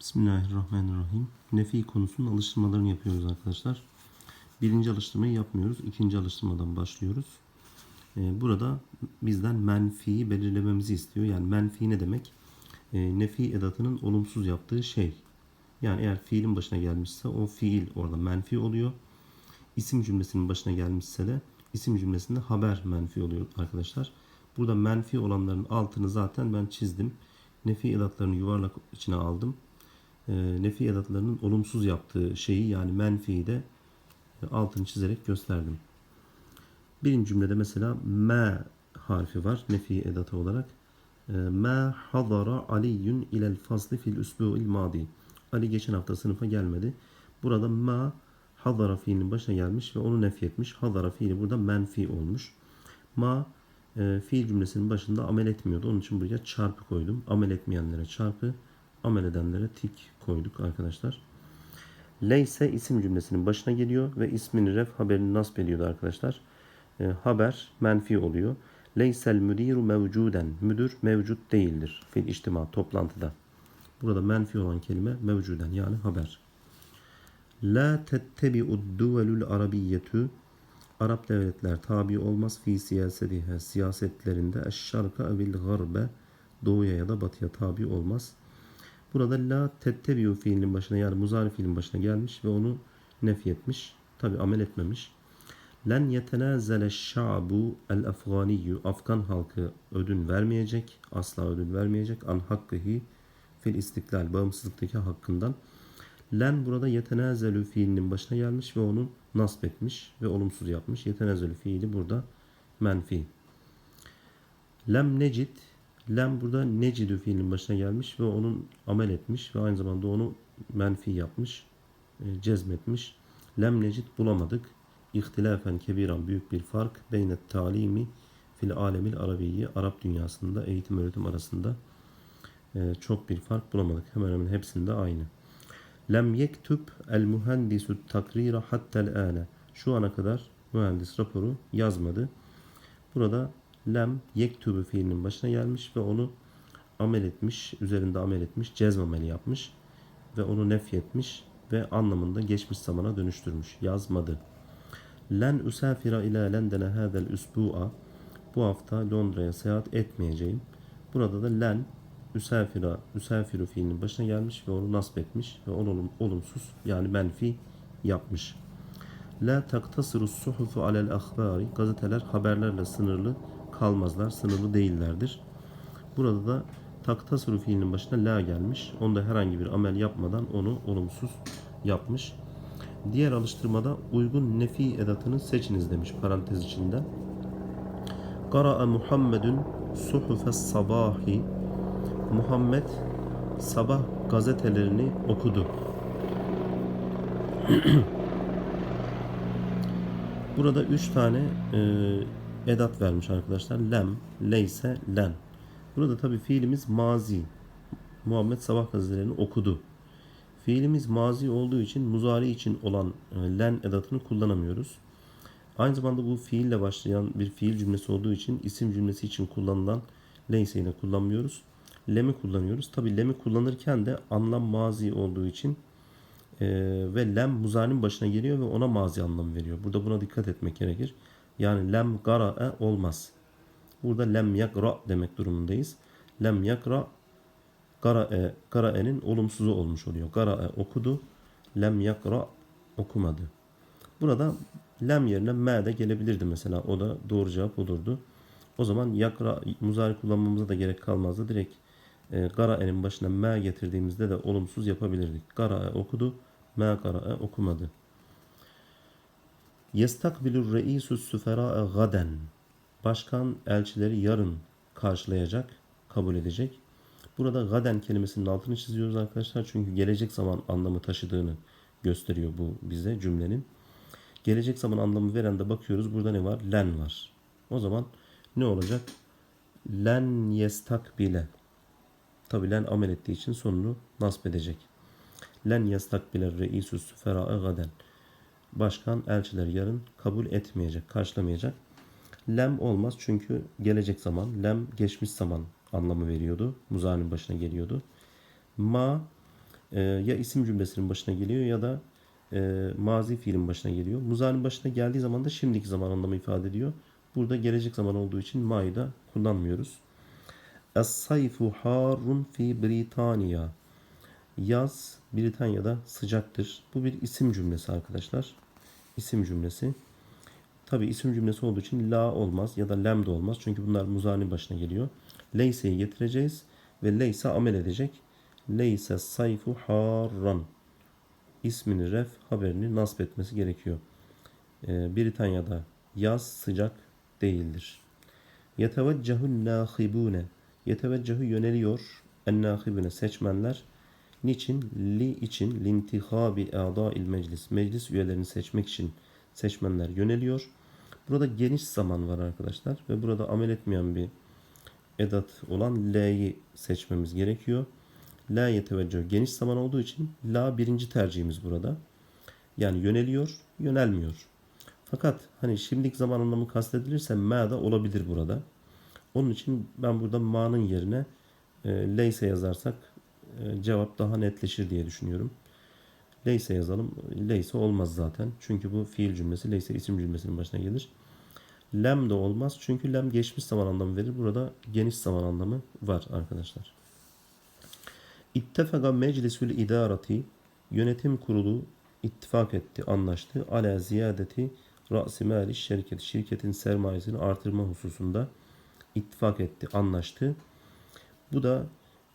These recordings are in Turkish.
Bismillahirrahmanirrahim. Nefi konusunun alıştırmalarını yapıyoruz arkadaşlar. Birinci alıştırmayı yapmıyoruz. İkinci alıştırmadan başlıyoruz. Ee, Burada bizden menfiyi belirlememizi istiyor. Yani menfi ne demek? Ee, Nefi edatının olumsuz yaptığı şey. Yani eğer fiilin başına gelmişse o fiil orada menfi oluyor. İsim cümlesinin başına gelmişse de isim cümlesinde haber menfi oluyor arkadaşlar. Burada menfi olanların altını zaten ben çizdim. Nefi edatlarını yuvarlak içine aldım e, nefi edatlarının olumsuz yaptığı şeyi yani menfiyi de e, altını çizerek gösterdim. Birinci cümlede mesela me harfi var nefi edatı olarak. E, Ma hadara Aliyyun ilel fasli fil usbu'il madi. Ali geçen hafta sınıfa gelmedi. Burada ma hadara fiilinin başına gelmiş ve onu nefi etmiş. Hadara fiili burada menfi olmuş. Ma e, fiil cümlesinin başında amel etmiyordu. Onun için buraya çarpı koydum. Amel etmeyenlere çarpı, amel edenlere tik koyduk arkadaşlar. Leyse isim cümlesinin başına geliyor ve ismini ref haberini nasp ediyordu arkadaşlar. E, haber menfi oluyor. Leysel müdiru mevcuden. Müdür mevcut değildir. Fil içtima toplantıda. Burada menfi olan kelime mevcuden yani haber. La tettebi'ud duvelul arabiyyetu Arap devletler tabi olmaz fi siyasetihe siyasetlerinde eşşarka evil garbe doğuya ya da batıya tabi olmaz. Burada la tettebiu fiilinin başına yani muzari fiilin başına gelmiş ve onu nefi etmiş. Tabi amel etmemiş. Len yetenazele şa'bu el afganiyyu Afgan halkı ödün vermeyecek. Asla ödün vermeyecek. An hakkıhi fil istiklal bağımsızlıktaki hakkından. Len burada yetenazelü fiilinin başına gelmiş ve onu nasp etmiş ve olumsuz yapmış. Yetenazelü fiili burada menfi. Lem necid Lem burada necidü fiilinin başına gelmiş ve onun amel etmiş ve aynı zamanda onu menfi yapmış, e, cezmetmiş. Lem necid bulamadık. İhtilafen kebiran büyük bir fark. Beynet talimi fil alemil arabiyyi Arap dünyasında eğitim öğretim arasında e, çok bir fark bulamadık. Hemen hemen hepsinde aynı. Lem yektub el mühendisu takrira hattel ane. Şu ana kadar mühendis raporu yazmadı. Burada lem yektubu fiilinin başına gelmiş ve onu amel etmiş, üzerinde amel etmiş, cezmemeli yapmış ve onu nefyetmiş ve anlamında geçmiş zamana dönüştürmüş. Yazmadı. Len usafira ila Lendene hadel usbu'a. Bu hafta Londra'ya seyahat etmeyeceğim. Burada da len üsafira, üsafiru fiilinin başına gelmiş ve onu nasp etmiş ve onu olum- olumsuz yani menfi yapmış. La taktasiru suhufu alel ahbari. Gazeteler haberlerle sınırlı kalmazlar, sınırlı değillerdir. Burada da taktasiru fiilinin başına la gelmiş. Onda herhangi bir amel yapmadan onu olumsuz yapmış. Diğer alıştırmada uygun nefi edatını seçiniz demiş parantez içinde. Kara'a Muhammedun suhufes sabahi. Muhammed sabah gazetelerini okudu. Burada üç tane e, edat vermiş arkadaşlar. Lem, leyse, len. Burada tabi fiilimiz mazi. Muhammed sabah gazetelerini okudu. Fiilimiz mazi olduğu için muzari için olan e, len edatını kullanamıyoruz. Aynı zamanda bu fiille başlayan bir fiil cümlesi olduğu için isim cümlesi için kullanılan leyse ile kullanmıyoruz. Lem'i kullanıyoruz. Tabi lem'i kullanırken de anlam mazi olduğu için e, ve lem muzarinin başına geliyor ve ona mazi anlamı veriyor. Burada buna dikkat etmek gerekir. Yani lem gara'e olmaz. Burada lem yakra demek durumundayız. Lem yakra gara'e, gara'e'nin olumsuzu olmuş oluyor. Gara'e okudu. Lem yakra okumadı. Burada lem yerine me de gelebilirdi mesela. O da doğru cevap olurdu. O zaman yakra muzari kullanmamıza da gerek kalmazdı. Direkt e, gara'e'nin başına me getirdiğimizde de olumsuz yapabilirdik. Gara'e okudu. Me gara'e okumadı. Yestakbilur reisus süfera'a gaden. Başkan elçileri yarın karşılayacak, kabul edecek. Burada gaden kelimesinin altını çiziyoruz arkadaşlar. Çünkü gelecek zaman anlamı taşıdığını gösteriyor bu bize cümlenin. Gelecek zaman anlamı veren de bakıyoruz. Burada ne var? Len var. O zaman ne olacak? Len yestakbile. Tabi len amel ettiği için sonunu nasp edecek. Len yestakbile reisus süfera'a gaden. Başkan elçiler yarın kabul etmeyecek, karşılamayacak. Lem olmaz çünkü gelecek zaman, lem geçmiş zaman anlamı veriyordu. Muzarinin başına geliyordu. Ma e, ya isim cümlesinin başına geliyor ya da e, mazi fiilin başına geliyor. Muzari'nin başına geldiği zaman da şimdiki zaman anlamı ifade ediyor. Burada gelecek zaman olduğu için ma'yı da kullanmıyoruz. Es-sayfu harun fi Britanya. Yaz Britanya'da sıcaktır. Bu bir isim cümlesi arkadaşlar. İsim cümlesi. Tabi isim cümlesi olduğu için la olmaz ya da lem de olmaz. Çünkü bunlar muzari'nin başına geliyor. Leyse'yi getireceğiz ve leyse amel edecek. Leyse sayfu harran. İsmini ref haberini nasp etmesi gerekiyor. Ee, Britanya'da yaz sıcak değildir. Yeteveccehu nâhibûne. Yeteveccehu yöneliyor. En seçmenler. Niçin? Li için. Lintihabi a'dâil meclis. Meclis üyelerini seçmek için seçmenler yöneliyor. Burada geniş zaman var arkadaşlar. Ve burada amel etmeyen bir edat olan L'yi seçmemiz gerekiyor. La yeteveccüh geniş zaman olduğu için la birinci tercihimiz burada. Yani yöneliyor, yönelmiyor. Fakat hani şimdilik zaman anlamı kastedilirse ma da olabilir burada. Onun için ben burada ma'nın yerine e, leyse yazarsak cevap daha netleşir diye düşünüyorum. Leyse yazalım. Leyse olmaz zaten. Çünkü bu fiil cümlesi leyse isim cümlesinin başına gelir. Lem de olmaz. Çünkü lem geçmiş zaman anlamı verir. Burada geniş zaman anlamı var arkadaşlar. İttefaka meclisül idarati yönetim kurulu ittifak etti, anlaştı. Ala ziyadeti ra'si mali şirket şirketin sermayesini artırma hususunda ittifak etti, anlaştı. Bu da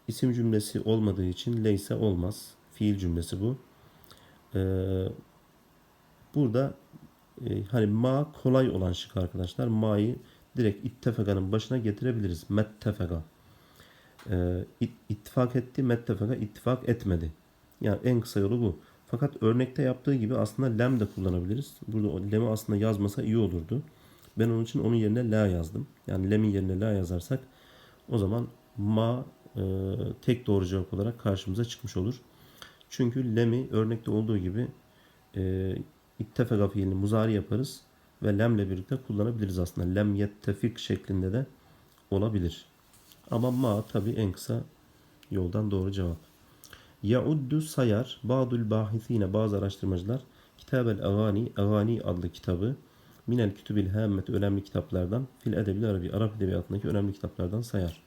isim cümlesi olmadığı için leyse olmaz. Fiil cümlesi bu. Ee, burada e, hani ma kolay olan şık arkadaşlar. Ma'yı direkt ittefekanın başına getirebiliriz. Mettefeka. Ee, it- ittifak etti, mettefeka ittifak etmedi. Yani en kısa yolu bu. Fakat örnekte yaptığı gibi aslında lem de kullanabiliriz. Burada o lemi aslında yazmasa iyi olurdu. Ben onun için onun yerine la yazdım. Yani lemin yerine la yazarsak o zaman ma e, tek doğru cevap olarak karşımıza çıkmış olur. Çünkü lemi örnekte olduğu gibi e, ittefaka fiilini muzari yaparız ve lemle birlikte kullanabiliriz aslında. Lem yettefik şeklinde de olabilir. Ama ma tabi en kısa yoldan doğru cevap. Yauddu sayar ba'dul bahisine bazı araştırmacılar Kitabel Agani Agani adlı kitabı Minel Kütübil Hemmet önemli kitaplardan Fil Edebil Arabi Arap Edebiyatı'ndaki önemli kitaplardan sayar.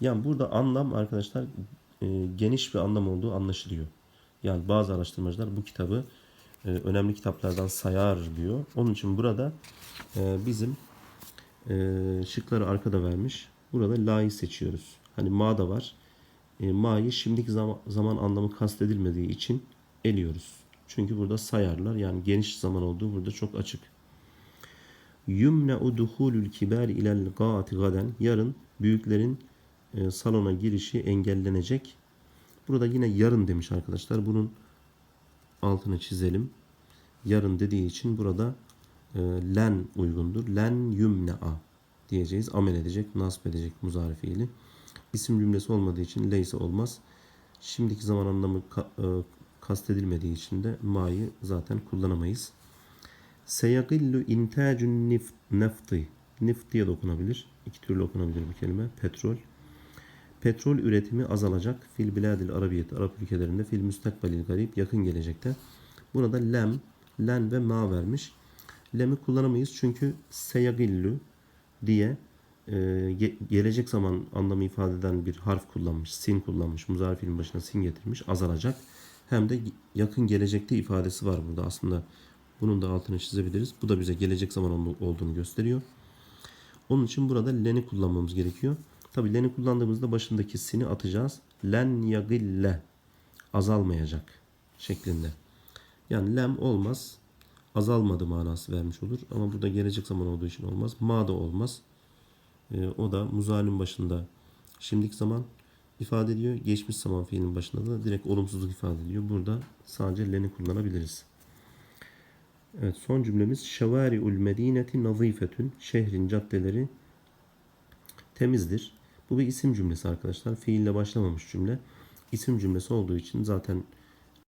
Yani burada anlam arkadaşlar e, geniş bir anlam olduğu anlaşılıyor. Yani bazı araştırmacılar bu kitabı e, önemli kitaplardan sayar diyor. Onun için burada e, bizim e, şıkları arkada vermiş. Burada la'yı seçiyoruz. Hani ma da var. E, ma'yı şimdiki zaman, zaman anlamı kastedilmediği için eliyoruz. Çünkü burada sayarlar. Yani geniş zaman olduğu burada çok açık. Yumne'u duhulul kibari ilel gaati gaden. Yarın büyüklerin e, salona girişi engellenecek. Burada yine yarın demiş arkadaşlar. Bunun altını çizelim. Yarın dediği için burada e, len uygundur. Len yumne'a diyeceğiz. Amel edecek, nasip edecek muzari fiili. İsim cümlesi olmadığı için leyse olmaz. Şimdiki zaman anlamı ka- e, kastedilmediği için de ma'yı zaten kullanamayız. Seyagillu intacun nefti. Nift diye de okunabilir. İki türlü okunabilir bu kelime. Petrol. Petrol üretimi azalacak. Fil biladil arabiyet. Arap ülkelerinde fil müstakbalil garip. Yakın gelecekte. Burada lem, len ve ma vermiş. Lem'i kullanamayız çünkü seyagillu diye e, ge- gelecek zaman anlamı ifade eden bir harf kullanmış. Sin kullanmış. Muzari fiilin başına sin getirmiş. Azalacak. Hem de yakın gelecekte ifadesi var burada aslında. Bunun da altını çizebiliriz. Bu da bize gelecek zaman ol- olduğunu gösteriyor. Onun için burada len'i kullanmamız gerekiyor. Tabi len'i kullandığımızda başındaki sini atacağız. Len yagille azalmayacak şeklinde. Yani lem olmaz. Azalmadı manası vermiş olur. Ama burada gelecek zaman olduğu için olmaz. Ma da olmaz. Ee, o da muzalin başında şimdiki zaman ifade ediyor. Geçmiş zaman fiilin başında da direkt olumsuzluk ifade ediyor. Burada sadece len'i kullanabiliriz. Evet son cümlemiz şevari'ul medineti nazifetün. Şehrin caddeleri temizdir. Bu bir isim cümlesi arkadaşlar. Fiille başlamamış cümle. İsim cümlesi olduğu için zaten